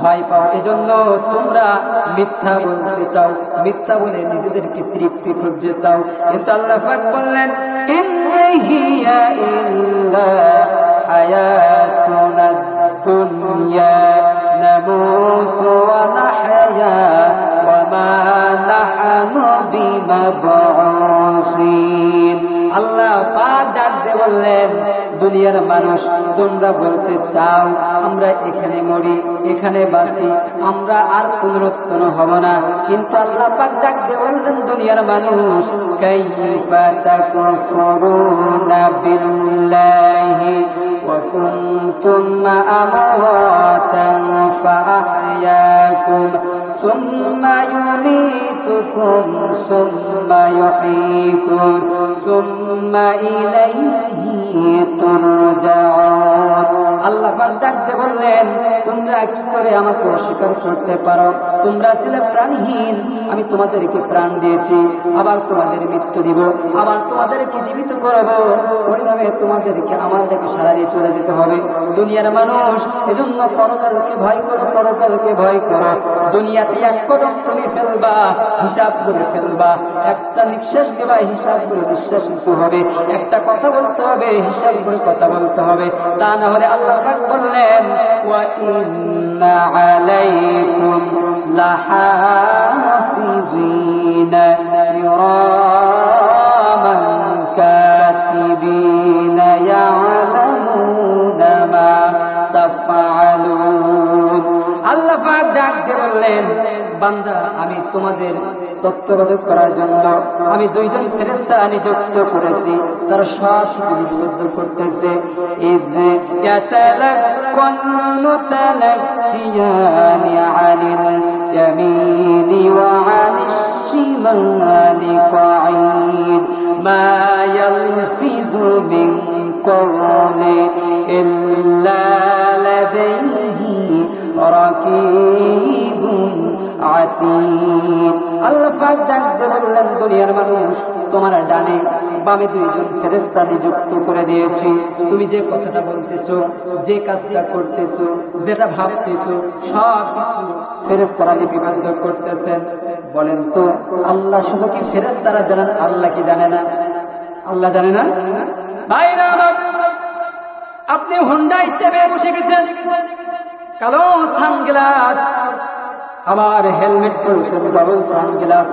ভয় পাও। এজন্য তোমরা মিথ্যা বলতে চাও, মিথ্যা বলে নিজেদেরকে তৃপ্তি খুঁজে দাও। কিন্তু আল্লাহ পাক বললেন আল্লাহ পাক ডাক দিয়ে বললেন, দুনিয়ার মানুষ, তোমরা বলতে চাও আমরা এখানে মরি এখানে বাঁচি আমরা আর পুনরুত্তন হব না কিন্তু আল্লাহ পাক ডাক দিয়ে বললেন দুনিয়ার মানুষ কাইফা তাকফুরুনা বিল্লাহি وكنتم أمواتا فأحياكم ثم يميتكم ثم يحييكم ثم إليه ترجعون আল্লাহ ডাকতে বললেন, তোমরা কি করে আমাকে অস্বীকার করতে পারো? তোমরা ছিলে প্রাণহীন, আমি তোমাদেরকে প্রাণ দিয়েছি, আবার তোমাদের মৃত্যু দিব, আবার তোমাদেরকে জীবিত করব। পরিণামে তোমাদেরকে আমার দেখে সারা দিয়ে চলে যেতে হবে। দুনিয়ার মানুষ, এজন্য পরকালকে ভয় করো, পরকালকে ভয় করো। দুনিয়াতে এক কদম তুমি ফেলবা, হিসাব করে ফেলবা। একটা নিঃশ্বাস দেবা হিসাব করে নিঃশ্বাস নিতে হবে। একটা কথা বলতে হবে, হিসাব করে কথা বলতে হবে। তা না হলে আল্লাহ পাক বললেন ওয়া ইন্না আলাইকুম লাহাফিজিনা কিরামান কাতিবিনা ইয়ালামুনা মা তাফআলুন আল্লাহ পাক ডাক দিয়ে বললেন বান্দা আমি তোমাদের তত্ত্বাবধান করার জন্য আমি দুইজন ফেরেস্তা নিযুক্ত করেছি তারা সব নিযুক্ত করতেছে ইযনে ইয়াতালাক্কান মুতালাক্কিয়ানি আনিল ইয়ামিনি ওয়া আনিশ শিমালি قعيد ما يلفظ من قول إلا আল্লাহ বললেন, দুনিয়ার মানুষ, তোমার ডানে বামে দুইজন ফেরেস্তা নিযুক্ত করে দিয়েছি। তুমি যে কথাটা বলতেছ, যে কাজটা করতেছ, যেটা ভাবতেছ, সব কিছু ফেরেস্তারা লিপিবদ্ধ করতেছেন। বলেন তো, আল্লাহ শুধু কি ফেরেস্তারা জানেন, আল্লাহ কি জানে না? আল্লাহ জানে না? আপনি হন্ডা হিসেবে বসে গেছেন। কালো সানগ্লাস আমার হেলমেট পরেছেন ডবল সানগ্লাস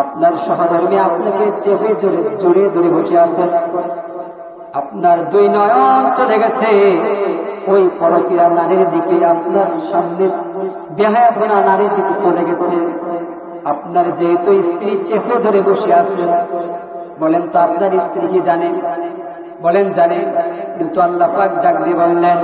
আপনার সহধর্মী আপনাকে চেপে জোরে জড়িয়ে ধরে বসে আছেন আপনার দুই নয়ন চলে গেছে। ওই পরকিরা নারীর দিকে, আপনার সামনে বেহায়াপনা নারীর দিকে চলে গেছে। আপনার যেহেতু স্ত্রী চেপে ধরে বসে আছেন বলেন তো আপনার স্ত্রী কি জানে? বলেন, জানে, কিন্তু আল্লাহ পাক ডাক দিয়ে বললেন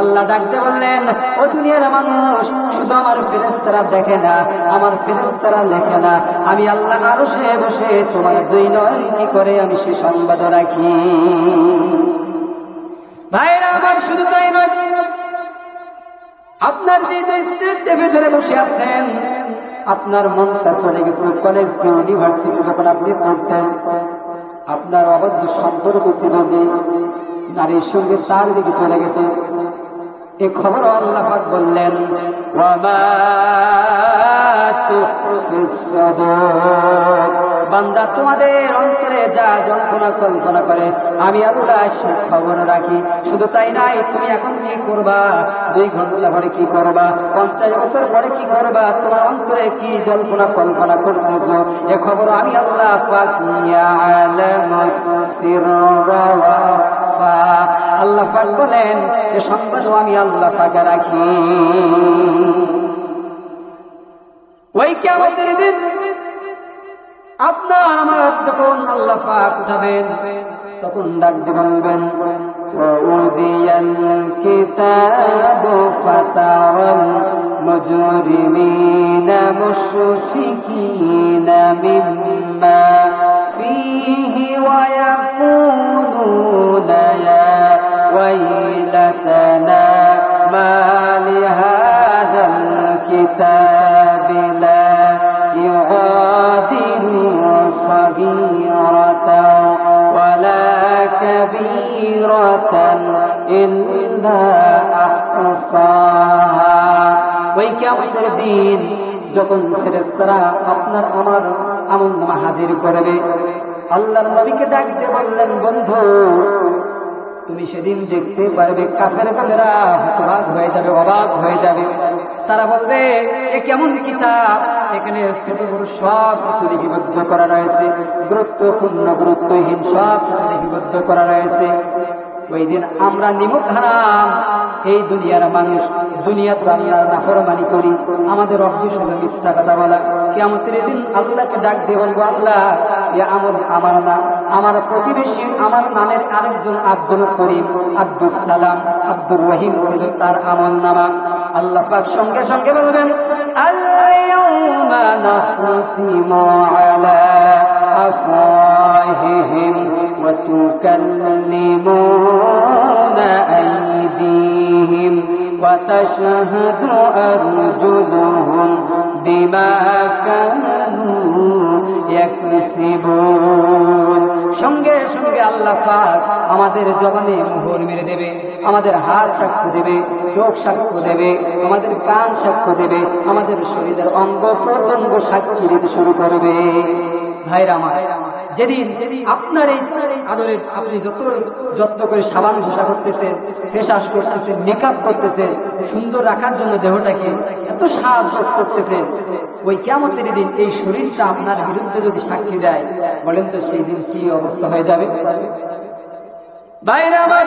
আল্লাহ ডাকতে বললেন, ও দুনিয়ার মানুষ, শুধু আমার ফেরেশতারা দেখে না, আমার ফেরেশতারা লেখে না। আমি আল্লাহ আরও সে বসে তোমার দুই নয়, কি করে আমি সে সংবাদ রাখি? ভাইরা আমার শুধু তাই নয় আপনার যে স্টেজ চেপে ধরে বসে আছেন, আপনার মনটা চলে গেছে কলেজ ইউনিভার্সিটি যখন আপনি পড়তেন, আপনার অবদ্ধ সম্পর্ক ছিল যে নারীর সঙ্গে তার দিকে চলে গেছে। এ খবর আল্লাহ বললেন বান্দা তোমাদের অন্তরে যা যন্ত্রণা, কল্পনা করে, আমি আল্লাহ সে খবর রাখি। শুধু তাই নাই তুমি এখন কি করবা? দুই ঘণ্টা পরে কি করবা? পঞ্চাশ বছর পরে কি করবা? তোমার অন্তরে কি জল্পনা কল্পনা করতেছ? এ খবর আমি আল্লাহ পাক ইয়ালামুস সিররা ওয়া আখফা। আল্লাহ পাক বলেন এ সংবাদও আমি আল্লাহ পাকে রাখি ওই কেমতের দিন আপনার আমার যখন আল্লাহ পাক উঠাবেন তখন ডাকতে বলবেন وأوذي الكتاب فترى المجرمين مشفقين مما فيه ويقولون صغيرة ولا كبيرة إلا أحصاها ওই কেমতের দিন যখন ফেরেস্তারা আপনার আমার আমল নামা হাজির করবে আল্লাহর নবীকে ডাকতে বললেন বন্ধু তুমি সেদিন দেখতে পারবে কাফের কামেরা হতবাক হয়ে যাবে অবাক হয়ে যাবে তারা বলবে, এ কেমন কিতাব? এখানে ছোট বড় সব কিছু লিপিবদ্ধ করা রয়েছে। গুরুত্বপূর্ণ, গুরুত্বহীন সব কিছু লিপিবদ্ধ করা রয়েছে। ওই দিন আমরা নিমুখ হারাম এই দুনিয়ার মানুষ, দুনিয়ার আল্লাহ নাফরমানি করি। আমাদের শুধু মিথ্যা কথা বলা। কেমতের দিন আল্লাহকে ডাক দিয়ে বলব, আল্লাহ আমল আমার নাম আমার প্রতিবেশী, আমার নামের আরেকজন আব্দুল করিম আব্দুল সালাম, আব্দুর রহিম তার আমল নামা। আল্লাহ পাক সঙ্গে সঙ্গে বলবেন আল্লাহুমা নাখতিমু আলা আফওয়াহিহিম ওয়া তুকাল্লিমুনা আইদিহিম ওয়া তাশহাদু আরজুলুহুম সঙ্গে সঙ্গে আল্লাহ আমাদের জবানে মোহর মেরে দেবে, আমাদের হাত সাক্ষ্য দেবে, চোখ সাক্ষ্য দেবে, আমাদের কান সাক্ষ্য দেবে, আমাদের শরীরের অঙ্গ প্রত্যঙ্গ সাক্ষী দিতে শুরু করবে। ভাইরা আমার যেদিন আপনার এই আদরে আপনি যত যত্ন করে সাবান ঘোষা করতেছেন ফেসাস ওয়াশ করতেছেন মেকআপ করতেছেন, সুন্দর রাখার জন্য দেহটাকে এত সাহায্য করতেছেন, ওই কেমতের দিন এই শরীরটা আপনার বিরুদ্ধে যদি সাক্ষী যায় বলেন তো সেই দিন কি অবস্থা হয়ে যাবে? বাইরে আমার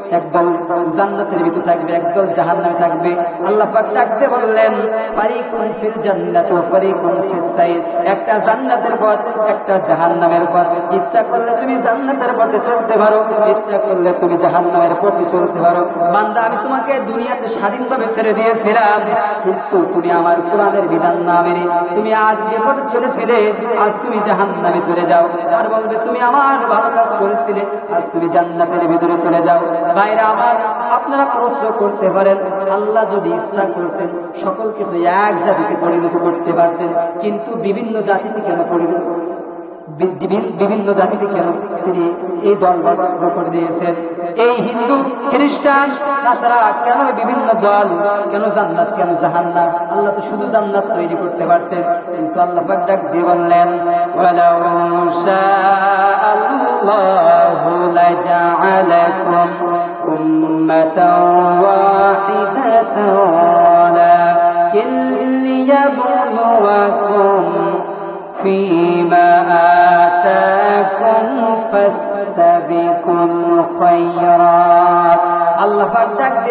একদল জান্নাতের ভিতর থাকবে, একদল জাহান্নামে থাকবে। আল্লাহ পাক ডাকতে বললেন, ফারিকুন ফিল জান্নাত ওয়া ফারিকুন ফিস সাইদ একটা জান্নাতের পথ, একটা জাহান্নামের পথ। ইচ্ছা করলে তুমি জান্নাতের পথে চলতে পারো, ইচ্ছা করলে তুমি জাহান্নামের পথে চলতে পারো। বান্দা, আমি তোমাকে দুনিয়াতে স্বাধীনভাবে ছেড়ে দিয়েছিলাম, কিন্তু তুমি আমার কোরআনের বিধান না মেনে। তুমি আজ যে পথে চলেছিলে, আজ তুমি জাহান্নামে চলে যাও। আর বলবে, তুমি আমার ভালো কাজ করেছিলে, আজ তুমি জান্নাতের ভিতরে চলে যাও। ভাইরা আমার, আপনারা প্রশ্ন করতে পারেন, আল্লাহ যদি ইচ্ছা করতেন, সকলকে তো এক জাতিতে পরিণত করতে পারতেন, কিন্তু বিভিন্ন জাতিতে কেন পরিণত বিভিন্ন জাতিতে কেন তিনি এই দল করে দিয়েছেন? এই হিন্দু, খ্রিস্টান তাছাড়া বিভিন্ন দল? কেন জান্নাত, কেন জাহান্নাত আল্লাহ তো শুধু জান্নাত তৈরি করতে পারতেন, কিন্তু আল্লাহ ডাক দিয়ে বললেন ওয়ালাকিন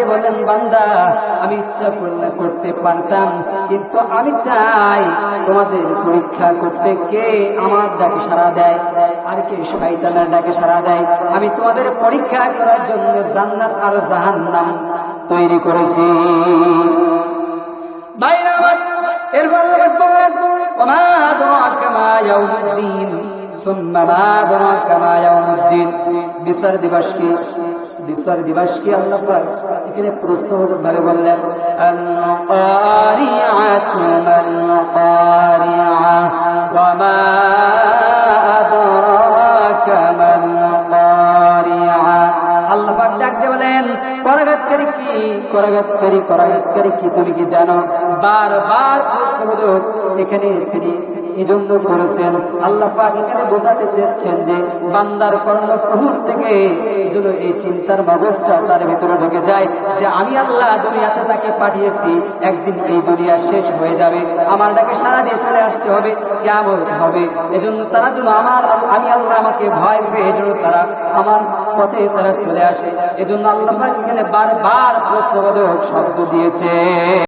পাক ডাক দিয়ে বললেন বান্দা আমি ইচ্ছা করলে করতে পারতাম কিন্তু আমি চাই তোমাদের পরীক্ষা করতে কে আমার ডাকে সাড়া দেয় আর কে শয়তানের ডাকে সাড়া দেয় আমি তোমাদের পরীক্ষা করার জন্য জান্নাত আর জাহান্নাম তৈরি করেছি বাইরে আমার এরপর আল্লাহ বললেন وما أدراك ما يوم الدين ثم ما أدراك ما يوم الدين বিচার দিবস কি বিস্তার দিবাস কি আল্লাহ পাক? এখানে প্রশ্ন ভাবে বললেন বলেন করাঘাতকারী কি? করাঘাতকারী কি তুমি কি জানো? বারবার বার এখানে এখানে এই জন্য করেছেন। আল্লাহ পাক এখানে বোঝাতে চেয়েছেন যে, বান্দার কর্ণপ্রহুর থেকে যেন এই চিন্তার ব্যবস্থা তার ভিতরে ঢুকে যায় যে, আমি আল্লাহ দুনিয়াতে তাকে পাঠিয়েছি, একদিন এই দুনিয়া শেষ হয়ে যাবে। আমার ডাকে সারা দিয়ে চলে আসতে হবে কেমন হবে। এজন্য তারা যেন আমার, আমি আল্লাহ আমাকে ভয় পেয়ে এজন্য তারা আমার পথে তারা চলে আসে। এজন্য আল্লাহ এখানে বারবার প্রশ্নবোধক শব্দ দিয়েছে।